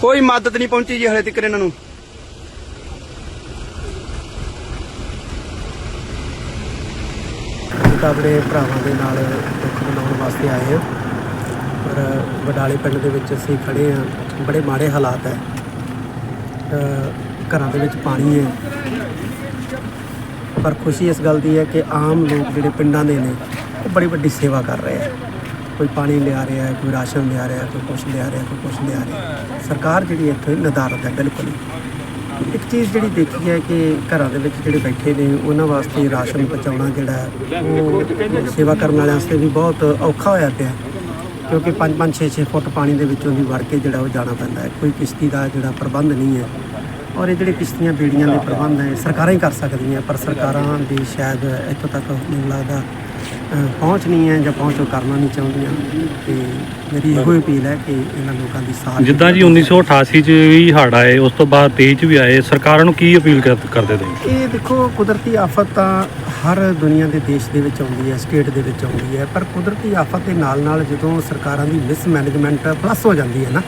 ਕੋਈ ਮਦਦ ਨਹੀਂ ਪਹੁੰਚੀ ਜੀ ਹਲੇ ਤੱਕ ਇਹਨਾਂ ਨੂੰ। ਅਸੀਂ ਤਾਂ ਆਪਣੇ ਭਰਾਵਾਂ ਦੇ ਨਾਲ ਦੁੱਖ ਮਨਾਉਣ ਵਾਸਤੇ ਆਏ ਹਾਂ ਪਰ ਵਡਾਲੇ ਪਿੰਡ ਦੇ ਵਿੱਚ ਅਸੀਂ ਖੜੇ ਹਾਂ ਬੜੇ ਮਾੜੇ ਹਾਲਾਤ ਹੈ ਘਰਾਂ ਦੇ ਵਿੱਚ ਪਾਣੀ ਹੈ ਪਰ ਖੁਸ਼ੀ ਇਸ ਗੱਲ ਦੀ ਹੈ ਕਿ ਆਮ ਲੋਕ ਜਿਹੜੇ ਪਿੰਡਾਂ ਦੇ ਨੇ, ਉਹ ਬੜੀ ਵੱਡੀ ਸੇਵਾ ਕਰ ਰਹੇ ਹੈ ਕੋਈ ਪਾਣੀ ਲਿਆ ਰਿਹਾ ਹੈ, ਕੋਈ ਰਾਸ਼ਨ ਲਿਆ ਰਿਹਾ ਕੋਈ ਕੁਛ ਲਿਆ ਰਿਹਾ ਕੋਈ ਕੁਛ ਲਿਆ ਰਿਹਾ ਸਰਕਾਰ ਜਿਹੜੀ ਇੱਥੇ ਨਿਰਧਾਰਤ ਹੈ, ਬਿਲਕੁਲ ਇੱਕ ਚੀਜ਼ ਜਿਹੜੀ ਦੇਖੀ ਹੈ ਕਿ ਘਰਾਂ ਦੇ ਵਿੱਚ ਜਿਹੜੇ ਬੈਠੇ ਨੇ, ਉਹਨਾਂ ਵਾਸਤੇ ਰਾਸ਼ਨ ਪਹੁੰਚਾਉਣਾ ਜਿਹੜਾ ਉਹ ਸੇਵਾ ਕਰਨ ਵਾਲਿਆਂ ਵਾਸਤੇ ਵੀ ਬਹੁਤ ਔਖਾ ਹੋਇਆ ਪਿਆ ਕਿਉਂਕਿ 5-5 6-6 ਫੁੱਟ ਪਾਣੀ ਦੇ ਵਿੱਚੋਂ ਦੀ ਵੜ ਕੇ ਜਿਹੜਾ ਉਹ ਜਾਣਾ ਪੈਂਦਾ ਹੈ। ਕੋਈ ਕਿਸ਼ਤੀ ਦਾ ਜਿਹੜਾ ਪ੍ਰਬੰਧ ਨਹੀਂ ਹੈ। ਔਰ ਇਹ ਜਿਹੜੇ ਕਿਸ਼ਤੀਆਂ, ਬੇੜੀਆਂ ਦੇ ਪ੍ਰਬੰਧ ਹੈ ਸਰਕਾਰਾਂ ਹੀ ਕਰ ਸਕਦੀਆਂ, ਪਰ ਸਰਕਾਰਾਂ ਦੀ ਸ਼ਾਇਦ ਇੱਥੋਂ ਤੱਕ ਮੈਨੂੰ ਲੱਗਦਾ ਪਹੁੰਚ ਨਹੀਂ ਹੈ ਜਾਂ ਪਹੁੰਚ ਉਹ ਕਰਨਾ ਨਹੀਂ ਚਾਹੁੰਦੀਆਂ। ਤੇ ਮੇਰੀ ਇਹੋ ਹੀ ਅਪੀਲ ਹੈ ਕਿ ਇਹਨਾਂ ਲੋਕਾਂ ਦੀ ਸਾਥ ਜਿੱਦਾਂ ਜੀ 1988 ਚ ਵੀ ਹੜ੍ਹ ਆਏ ਉਸ ਤੋਂ ਬਾਅਦ 23 ਚ ਵੀ ਆਏ ਸਰਕਾਰਾਂ ਨੂੰ ਕੀ ਅਪੀਲ ਕਰ- ਕਰਦੇ ਤੁਸੀਂ ਇਹ ਦੇਖੋ ਕੁਦਰਤੀ ਆਫਤ ਤਾਂ ਹਰ ਦੁਨੀਆ ਦੇ ਦੇਸ਼ ਦੇ ਵਿੱਚ ਆਉਂਦੀ ਹੈ ਸਟੇਟ ਦੇ ਵਿੱਚ ਆਉਂਦੀ ਹੈ ਪਰ ਕੁਦਰਤੀ ਆਫਤ ਦੇ ਨਾਲ ਨਾਲ ਜਦੋਂ ਸਰਕਾਰਾਂ ਦੀ ਮਿਸਮੈਨੇਜਮੈਂਟ ਪਲੱਸ ਹੋ ਜਾਂਦੀ ਹੈ ਨਾ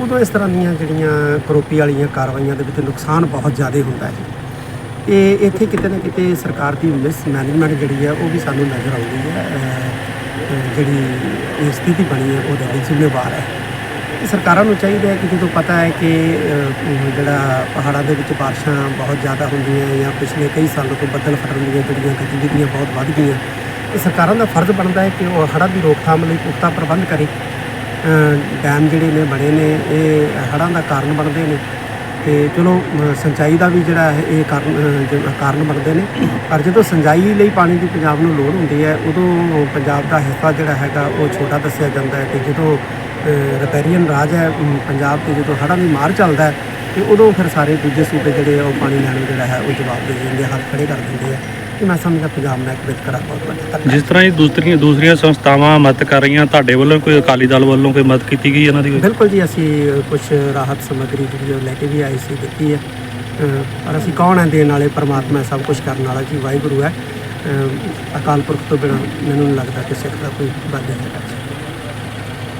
ਉਦੋਂ ਇਸ ਤਰ੍ਹਾਂ ਦੀਆਂ ਜਿਹੜੀਆਂ ਕਰੋਪੀ ਵਾਲੀਆਂ ਕਾਰਵਾਈਆਂ ਦੇ ਵਿੱਚ ਨੁਕਸਾਨ ਬਹੁਤ ਜ਼ਿਆਦਾ ਹੁੰਦਾ ਹੈ। ਇਹ ਇੱਥੇ ਕਿਤੇ ਨਾ ਕਿਤੇ ਸਰਕਾਰ ਦੀ ਮਿਸਮੈਨੇਜਮੈਂਟ ਜਿਹੜੀ ਹੈ ਉਹ ਵੀ ਸਾਨੂੰ ਨਜ਼ਰ ਆਉਂਦੀ ਹੈ ਜਿਹੜੀ ਇਹ ਸਥਿਤੀ ਬਣੀ ਹੈ ਉਹਦੇ ਲਈ ਜ਼ਿੰਮੇਵਾਰ ਹੈ। ਤੇ ਸਰਕਾਰਾਂ ਨੂੰ ਚਾਹੀਦਾ ਹੈ ਕਿ ਜਦੋਂ ਪਤਾ ਹੈ ਕਿ ਜਿਹੜਾ ਪਹਾੜਾਂ ਦੇ ਵਿੱਚ ਬਾਰਿਸ਼ਾਂ ਬਹੁਤ ਜ਼ਿਆਦਾ ਹੁੰਦੀਆਂ ਜਾਂ ਪਿਛਲੇ ਕਈ ਸਾਲਾਂ ਤੋਂ ਬੱਦਲ ਫਟਣ ਦੀਆਂ ਜਿਹੜੀਆਂ ਗਤੀਵਿਧੀਆਂ ਬਹੁਤ ਵੱਧ ਗਈਆਂ ਤੇ ਸਰਕਾਰਾਂ ਦਾ ਫਰਜ਼ ਬਣਦਾ ਹੈ ਕਿ ਉਹ ਹੜ੍ਹਾਂ ਦੀ ਰੋਕਥਾਮ ਲਈ ਪੁਖਤਾ ਪ੍ਰਬੰਧ ਕਰੇ। ਡੈਮ ਜਿਹੜੇ ਨੇ, ਬਣੇ ਨੇ, ਇਹ ਹੜ੍ਹਾਂ ਦਾ ਕਾਰਨ ਬਣਦੇ ਨੇ। ਤੇ ਚਲੋ ਸਿੰਚਾਈ ਦਾ ਵੀ ਜਿਹੜਾ ਹੈ ਇਹ ਕਾਰਨ ਕਾਰਨ ਬਣਦੇ ਨੇ। ਪਰ ਜਦੋਂ ਸਿੰਚਾਈ ਲਈ ਪਾਣੀ ਦੀ ਪੰਜਾਬ ਨੂੰ ਲੋੜ ਹੁੰਦੀ ਹੈ ਉਦੋਂ ਪੰਜਾਬ ਦਾ ਹਿੱਸਾ ਜਿਹੜਾ ਹੈਗਾ ਉਹ ਛੋਟਾ ਦੱਸਿਆ ਜਾਂਦਾ ਹੈ ਤੇ ਜਦੋਂ ਰਪੈਰੀਅਨ ਰਾਜ ਹੈ ਪੰਜਾਬ ਤੇ ਜਦੋਂ ਹੜ੍ਹਾਂ ਦੀ ਮਾਰ ਚੱਲਦਾ ਹੈ ਤੇ ਉਦੋਂ ਫਿਰ ਸਾਰੇ ਦੂਜੇ ਸੂਬੇ ਜਿਹੜੇ ਆ ਉਹ ਪਾਣੀ ਲੈਣ ਨੂੰ ਜਿਹੜਾ ਹੈ ਉਹ ਜਵਾਬ ਦੇ ਦਿੰਦੇ ਆ, ਹੱਥ ਖੜੇ ਕਰ ਦਿੰਦੇ ਆ। ਤੇ ਮੈਂ ਸਮਝਦਾ ਪੰਜਾਬ ਨਾਲ ਇੱਕ ਵਿਤਕਰਾ ਬਹੁਤ ਵੱਡਾ ਧੱਕਾ ਹੈ। ਜਿਸ ਤਰ੍ਹਾਂ ਇਹ ਦੂਸਰੀਆਂ ਦੂਸਰੀਆਂ ਸੰਸਥਾਵਾਂ ਮਦਦ ਕਰ ਰਹੀਆਂ ਤੁਹਾਡੇ ਵੱਲੋਂ ਕੋਈ ਅਕਾਲੀ ਦਲ ਵੱਲੋਂ ਕੋਈ ਮਦਦ ਕੀਤੀ ਗਈ ਇਹਨਾਂ ਦੀ ਕੋਈ? ਬਿਲਕੁਲ ਜੀ ਅਸੀਂ ਕੁਝ ਰਾਹਤ ਸਮੱਗਰੀ ਜਿਹੜੀ ਉਹ ਲੈ ਕੇ ਵੀ ਆਏ ਸੀ ਦਿੱਤੀ ਹੈ ਪਰ ਅਸੀਂ ਕੌਣ ਹੈ ਦੇਣ ਵਾਲੇ ਪਰਮਾਤਮਾ ਹੈ ਸਭ ਕੁਝ ਕਰਨ ਵਾਲਾ ਜੀ ਵਾਹਿਗੁਰੂ ਹੈ ਅਕਾਲ ਪੁਰਖ ਤੋਂ ਬਿਨਾਂ ਮੈਨੂੰ ਨਹੀਂ ਲੱਗਦਾ ਕਿ ਸਿੱਖ ਦਾ ਕੋਈ ਵਾਧਾ ਹੈਗਾ